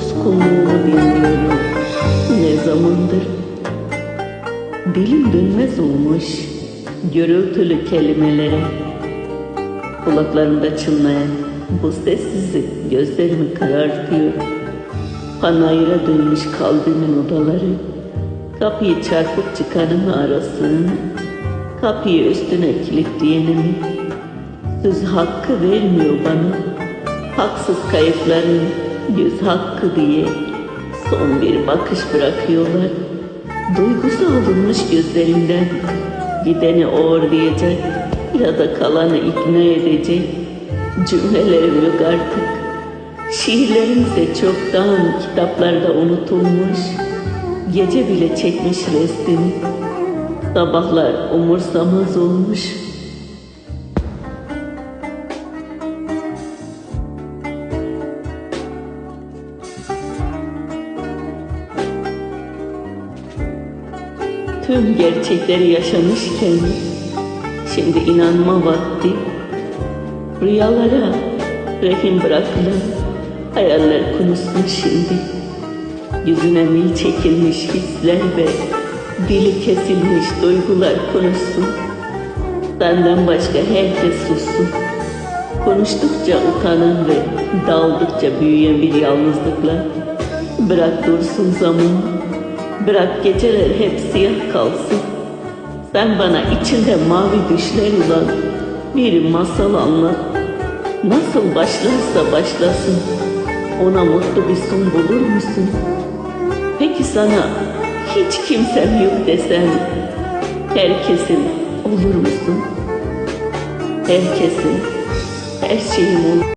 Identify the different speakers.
Speaker 1: suskunluğunu dinliyorum. Ne zamandır dilim dönmez olmuş gürültülü kelimelere. Kulaklarımda çınlayan bu sessizlik gözlerimi karartıyor. Panayıra dönmüş kalbimin odaları, kapıyı çarpıp çıkanımı arasın, kapıyı üstüne kilitleyenimi, söz hakkı vermiyor bana, haksız kayıpların yüz hakkı diye Son bir bakış bırakıyorlar. Duygusu alınmış gözlerinden Gideni uğurlayacak ya da kalanı ikna edecek Cümlelerim yok artık. Şiirlerim ise çoktan kitaplarda unutulmuş. Gece bile çekmiş resmini. Sabahlar umursamaz olmuş Tüm gerçekleri yaşamışken Şimdi inanma vakti. Rüyalara rehin bırakılan Hayaller konuşsun şimdi Yüzüne mil çekilmiş hisler ve Dili kesilmiş duygular konuşsun Senden başka herkes sussun. Konuştukça utanan ve daldıkça büyüyen bir yalnızlıkla Bırak dursun zaman Bırak geceler hep siyah kalsın. Sen bana içinde mavi düşler olan Bir masal anlat. Nasıl başlarsa başlasın. Ona mutlu bir son bulur musun? Peki sana hiç kimsem yok desem Herkesin olur musun? Herkesin, her şeyim olur